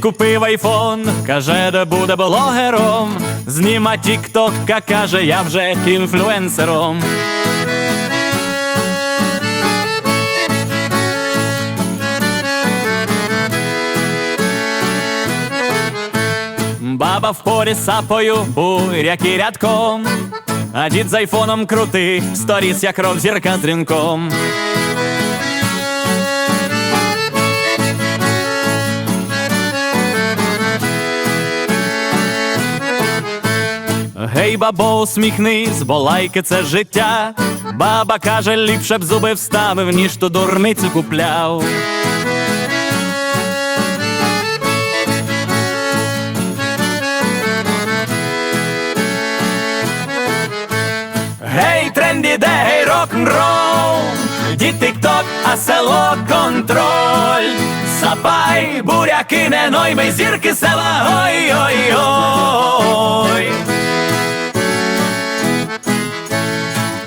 купив айфон, каже, де буде блогером. Зніма тік-ток, каже, я вже інфлюенсером. Баба в порі сапою, буряки рядком, а дід з айфоном крутий, сторіс, як рок зірка з дзвінком. Гей, бабо, усміхнись, бо лайки це життя. Баба каже, ліпше б зуби вставив, ніж ту дурницю купляв. Гей, тренді, де гей, рок-н-рол, дід тік-ток, а село контроль. Сапай, буряки, не ной, ми зірки села, ой-ой-ой.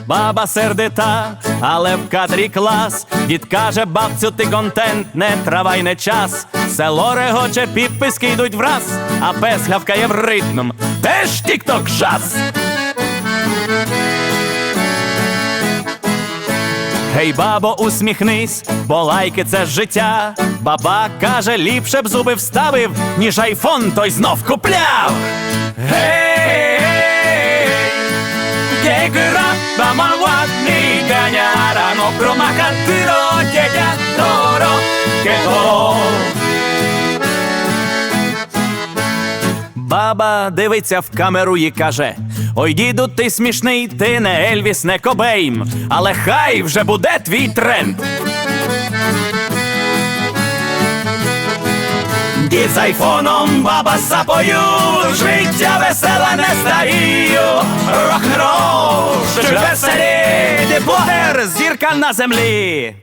Баба сердита, але в кадрі клас. Дід каже, бабцю, ти контент, не травай не час. Село регоче, підписки йдуть враз, а пес гавкає в ритм. Теж тік-ток жас. Гей, бабо, усміхнись, бо лайки це життя. Баба каже, ліпше б зуби вставив, ніж айфон той знов купляв. Гей, che grabba guardi cagnarano promacantiro che toro che to. Баба дивиться в камеру і каже: Ой, діду, ти смішний, ти не Ельвіс, не Кобейм, але хай вже буде твій тренд. Дід з айфоном, баба сапою, життя веселе не стаю, рок-н-рол, веселі, де блогер, зірка на землі.